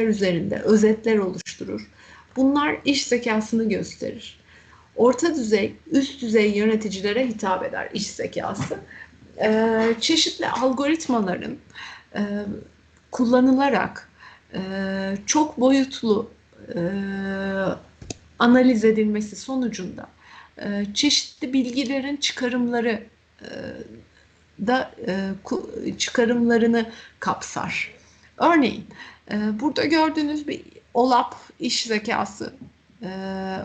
üzerinde özetler oluşturur. Bunlar iş zekasını gösterir. Orta düzey, üst düzey yöneticilere hitap eder iş zekası. Ee, çeşitli algoritmaların e, kullanılarak e, çok boyutlu e, analiz edilmesi sonucunda e, çeşitli bilgilerin çıkarımları e, da e, çıkarımlarını kapsar. Örneğin e, burada gördüğünüz bir OLAP iş zekası e,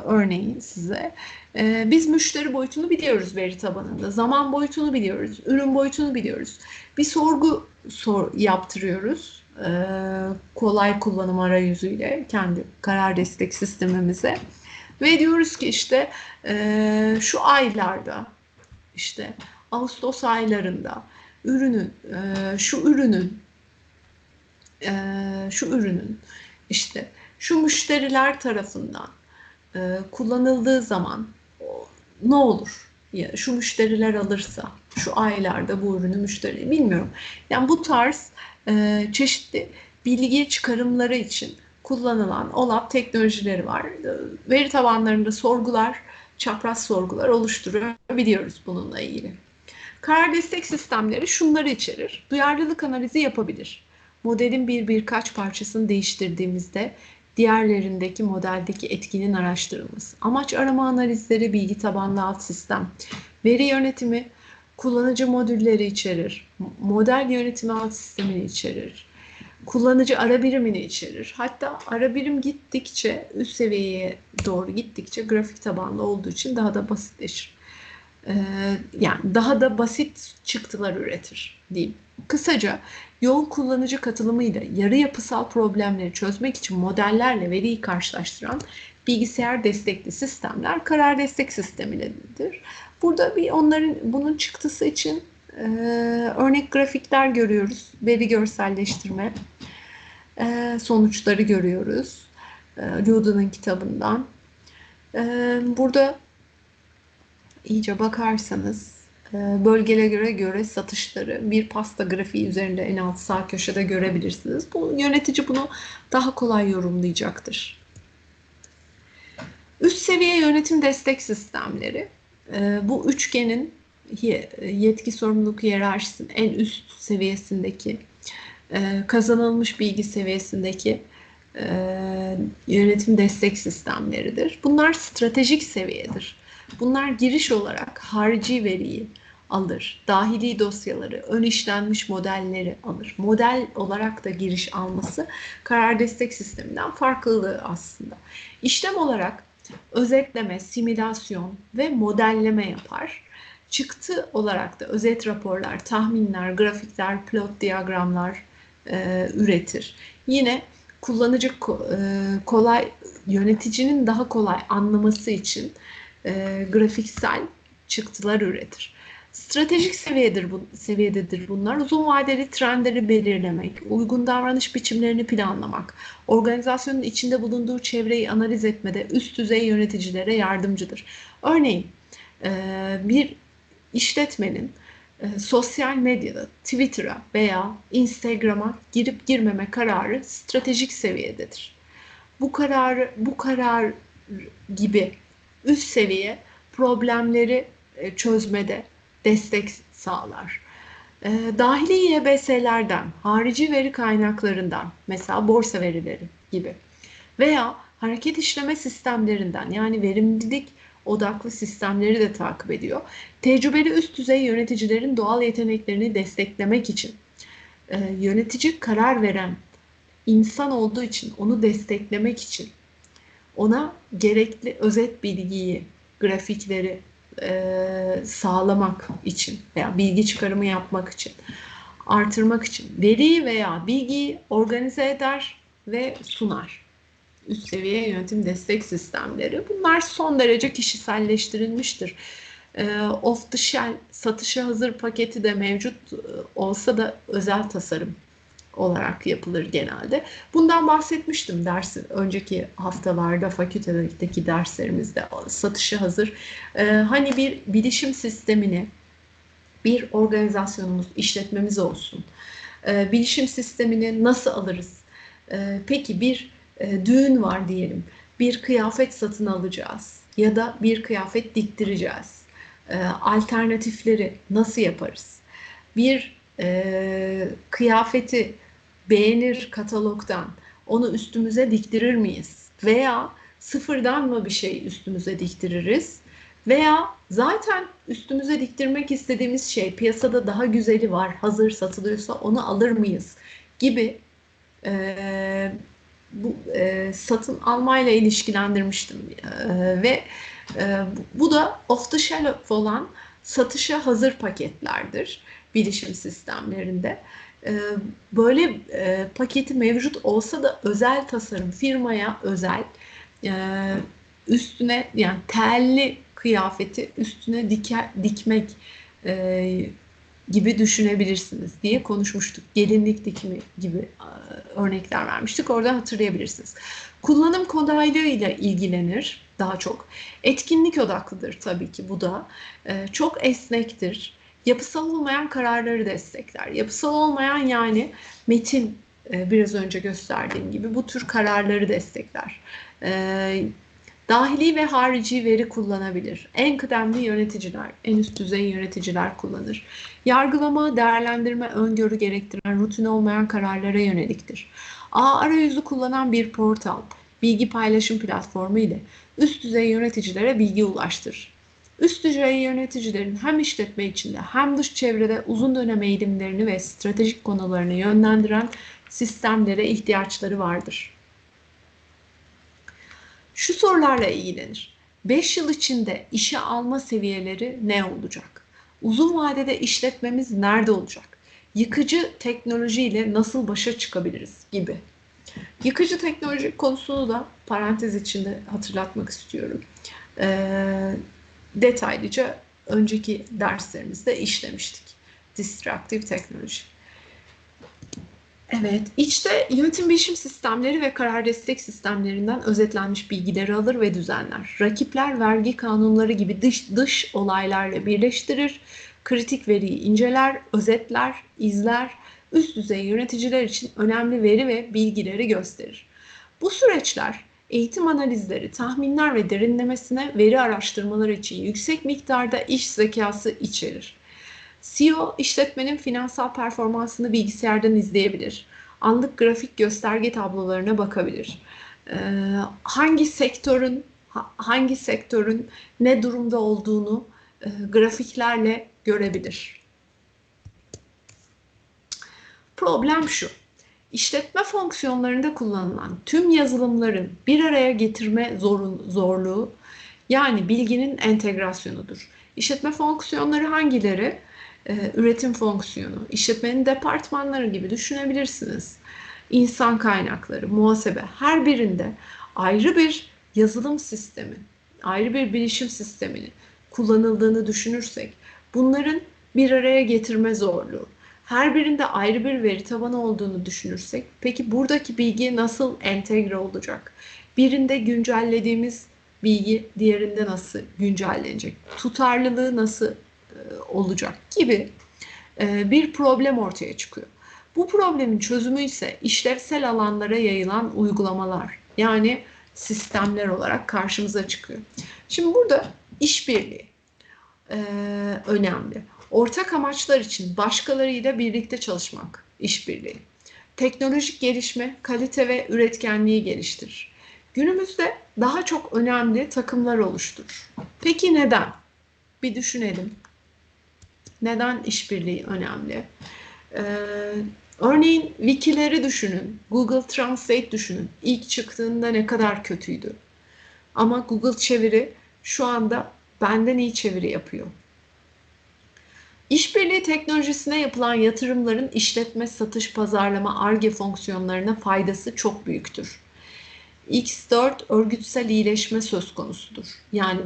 örneğin size. E, biz müşteri boyutunu biliyoruz veri tabanında, zaman boyutunu biliyoruz, ürün boyutunu biliyoruz. Bir sorgu sor, yaptırıyoruz e, kolay kullanım arayüzüyle kendi karar destek sistemimize. Ve diyoruz ki işte e, şu aylarda işte Ağustos aylarında ürünün e, şu ürünün e, şu ürünün işte şu müşteriler tarafından e, kullanıldığı zaman ne olur? Ya şu müşteriler alırsa şu aylarda bu ürünü müşteri bilmiyorum. Yani bu tarz e, çeşitli bilgi çıkarımları için kullanılan OLAP teknolojileri var. Veri tabanlarında sorgular, çapraz sorgular oluşturabiliyoruz bununla ilgili. Karar destek sistemleri şunları içerir. Duyarlılık analizi yapabilir. Modelin bir birkaç parçasını değiştirdiğimizde diğerlerindeki modeldeki etkinin araştırılması. Amaç arama analizleri, bilgi tabanlı alt sistem, veri yönetimi, kullanıcı modülleri içerir, model yönetimi alt sistemini içerir, kullanıcı ara birimini içerir. Hatta ara birim gittikçe üst seviyeye doğru gittikçe grafik tabanlı olduğu için daha da basitleşir. Ee, yani daha da basit çıktılar üretir diyeyim. Kısaca yoğun kullanıcı katılımıyla yarı yapısal problemleri çözmek için modellerle veriyi karşılaştıran bilgisayar destekli sistemler karar destek sistemidir. Burada bir onların bunun çıktısı için e, örnek grafikler görüyoruz. Veri görselleştirme e, sonuçları görüyoruz. E, Luda'nın kitabından. E, burada iyice bakarsanız e, bölgelere göre satışları bir pasta grafiği üzerinde en alt sağ köşede görebilirsiniz. Bu yönetici bunu daha kolay yorumlayacaktır. Üst seviye yönetim destek sistemleri e, bu üçgenin yetki sorumluluk hiyerarşisinin en üst seviyesindeki e, kazanılmış bilgi seviyesindeki yönetim destek sistemleridir. Bunlar stratejik seviyedir. Bunlar giriş olarak harici veriyi alır. Dahili dosyaları, ön işlenmiş modelleri alır. Model olarak da giriş alması karar destek sisteminden farklı aslında. İşlem olarak özetleme, simülasyon ve modelleme yapar. Çıktı olarak da özet raporlar, tahminler, grafikler, pilot diyagramlar e, üretir. Yine kullanıcı e, kolay, yöneticinin daha kolay anlaması için e, grafiksel çıktılar üretir. Stratejik seviyedir bu, seviyededir bunlar. Uzun vadeli trendleri belirlemek, uygun davranış biçimlerini planlamak, organizasyonun içinde bulunduğu çevreyi analiz etmede üst düzey yöneticilere yardımcıdır. Örneğin e, bir işletmenin e, sosyal medyada, Twitter'a veya Instagram'a girip girmeme kararı stratejik seviyededir. Bu karar bu karar gibi üst seviye problemleri e, çözmede destek sağlar. E, dahili YBS'lerden, harici veri kaynaklarından, mesela borsa verileri gibi veya hareket işleme sistemlerinden yani verimlilik odaklı sistemleri de takip ediyor. Tecrübeli üst düzey yöneticilerin doğal yeteneklerini desteklemek için e, yönetici karar veren insan olduğu için onu desteklemek için ona gerekli özet bilgiyi, grafikleri e, sağlamak için veya bilgi çıkarımı yapmak için, artırmak için veri veya bilgiyi organize eder ve sunar. Üst seviye yönetim destek sistemleri. Bunlar son derece kişiselleştirilmiştir. E, off the shelf satışa hazır paketi de mevcut e, olsa da özel tasarım olarak yapılır genelde. Bundan bahsetmiştim dersi önceki haftalarda fakültedeki derslerimizde satışı hazır. Ee, hani bir bilişim sistemini bir organizasyonumuz, işletmemiz olsun. Ee, bilişim sistemini nasıl alırız? E, peki bir e, düğün var diyelim. Bir kıyafet satın alacağız ya da bir kıyafet diktireceğiz. E, alternatifleri nasıl yaparız? Bir e, kıyafeti beğenir katalogdan onu üstümüze diktirir miyiz? Veya sıfırdan mı bir şey üstümüze diktiririz? Veya zaten üstümüze diktirmek istediğimiz şey piyasada daha güzeli var, hazır satılıyorsa onu alır mıyız? Gibi e, bu e, satın almayla ilişkilendirmiştim e, ve e, bu da off the shelf olan satışa hazır paketlerdir bilişim sistemlerinde. E, böyle e, paketi mevcut olsa da özel tasarım firmaya özel e, üstüne yani telli kıyafeti üstüne diker, dikmek e, gibi düşünebilirsiniz diye konuşmuştuk. Gelinlik dikimi gibi örnekler vermiştik. Orada hatırlayabilirsiniz. Kullanım kolaylığıyla ilgilenir daha çok. Etkinlik odaklıdır tabii ki bu da. Çok esnektir. Yapısal olmayan kararları destekler. Yapısal olmayan yani metin e, biraz önce gösterdiğim gibi bu tür kararları destekler. Dahili ve harici veri kullanabilir. En kıdemli yöneticiler, en üst düzey yöneticiler kullanır. Yargılama, değerlendirme, öngörü gerektiren rutin olmayan kararlara yöneliktir. A arayüzü kullanan bir portal, bilgi paylaşım platformu ile üst düzey yöneticilere bilgi ulaştırır. Üst düzey yöneticilerin hem işletme içinde hem dış çevrede uzun dönem eğilimlerini ve stratejik konularını yönlendiren sistemlere ihtiyaçları vardır şu sorularla ilgilenir. 5 yıl içinde işe alma seviyeleri ne olacak? Uzun vadede işletmemiz nerede olacak? Yıkıcı teknolojiyle nasıl başa çıkabiliriz gibi. Yıkıcı teknoloji konusunu da parantez içinde hatırlatmak istiyorum. Ee, detaylıca önceki derslerimizde işlemiştik. Destructive teknoloji. Evet, içte yönetim bilişim sistemleri ve karar destek sistemlerinden özetlenmiş bilgileri alır ve düzenler. Rakipler vergi kanunları gibi dış, dış olaylarla birleştirir, kritik veriyi inceler, özetler, izler, üst düzey yöneticiler için önemli veri ve bilgileri gösterir. Bu süreçler eğitim analizleri, tahminler ve derinlemesine veri araştırmaları için yüksek miktarda iş zekası içerir. CEO işletmenin finansal performansını bilgisayardan izleyebilir. Anlık grafik gösterge tablolarına bakabilir. Ee, hangi sektörün hangi sektörün ne durumda olduğunu e, grafiklerle görebilir. Problem şu. İşletme fonksiyonlarında kullanılan tüm yazılımların bir araya getirme zorun, zorluğu yani bilginin entegrasyonudur. İşletme fonksiyonları hangileri? e, üretim fonksiyonu, işletmenin departmanları gibi düşünebilirsiniz. İnsan kaynakları, muhasebe her birinde ayrı bir yazılım sistemi, ayrı bir bilişim sistemini kullanıldığını düşünürsek bunların bir araya getirme zorluğu, her birinde ayrı bir veri tabanı olduğunu düşünürsek peki buradaki bilgi nasıl entegre olacak? Birinde güncellediğimiz bilgi diğerinde nasıl güncellenecek? Tutarlılığı nasıl e, olacak gibi e, bir problem ortaya çıkıyor. Bu problemin çözümü ise işlevsel alanlara yayılan uygulamalar yani sistemler olarak karşımıza çıkıyor. Şimdi burada işbirliği e, önemli. Ortak amaçlar için başkalarıyla birlikte çalışmak işbirliği. Teknolojik gelişme, kalite ve üretkenliği geliştirir. Günümüzde daha çok önemli takımlar oluşturur. Peki neden? Bir düşünelim. Neden işbirliği önemli? Ee, örneğin wikileri düşünün, Google Translate düşünün. İlk çıktığında ne kadar kötüydü. Ama Google çeviri şu anda benden iyi çeviri yapıyor. İşbirliği teknolojisine yapılan yatırımların işletme, satış, pazarlama, ARGE fonksiyonlarına faydası çok büyüktür. X4 örgütsel iyileşme söz konusudur. Yani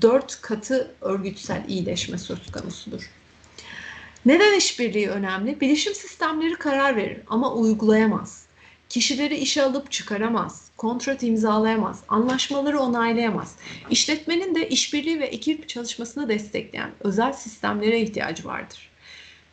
4 katı örgütsel iyileşme söz konusudur. Neden işbirliği önemli? Bilişim sistemleri karar verir ama uygulayamaz. Kişileri işe alıp çıkaramaz, kontrat imzalayamaz, anlaşmaları onaylayamaz. İşletmenin de işbirliği ve ekip çalışmasını destekleyen özel sistemlere ihtiyacı vardır.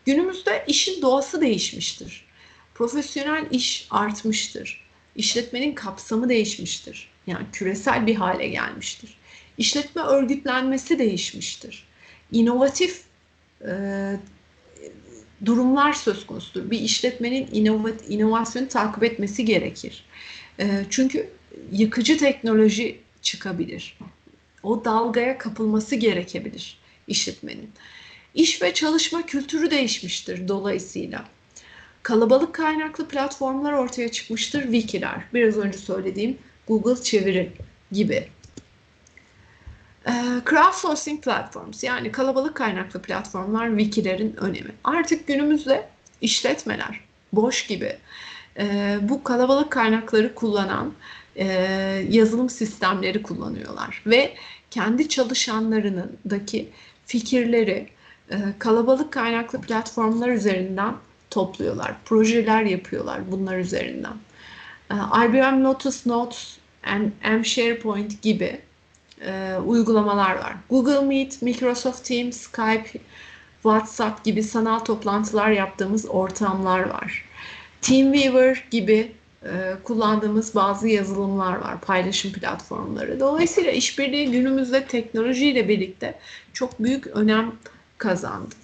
Günümüzde işin doğası değişmiştir. Profesyonel iş artmıştır. işletmenin kapsamı değişmiştir. Yani küresel bir hale gelmiştir. İşletme örgütlenmesi değişmiştir. İnovatif e, durumlar söz konusudur. Bir işletmenin inovat, inovasyonu takip etmesi gerekir. E, çünkü yıkıcı teknoloji çıkabilir. O dalgaya kapılması gerekebilir işletmenin. İş ve çalışma kültürü değişmiştir dolayısıyla. Kalabalık kaynaklı platformlar ortaya çıkmıştır, wikiler. Biraz önce söylediğim Google çeviri gibi. Ee, crowdsourcing platforms yani kalabalık kaynaklı platformlar wikilerin önemi. Artık günümüzde işletmeler boş gibi e, bu kalabalık kaynakları kullanan e, yazılım sistemleri kullanıyorlar ve kendi çalışanlarındaki fikirleri e, kalabalık kaynaklı platformlar üzerinden topluyorlar. Projeler yapıyorlar bunlar üzerinden. E, IBM Lotus Notes and M SharePoint gibi e, uygulamalar var. Google Meet, Microsoft Teams, Skype, WhatsApp gibi sanal toplantılar yaptığımız ortamlar var. Teamweaver gibi e, kullandığımız bazı yazılımlar var, paylaşım platformları. Dolayısıyla işbirliği günümüzde teknolojiyle birlikte çok büyük önem kazandı.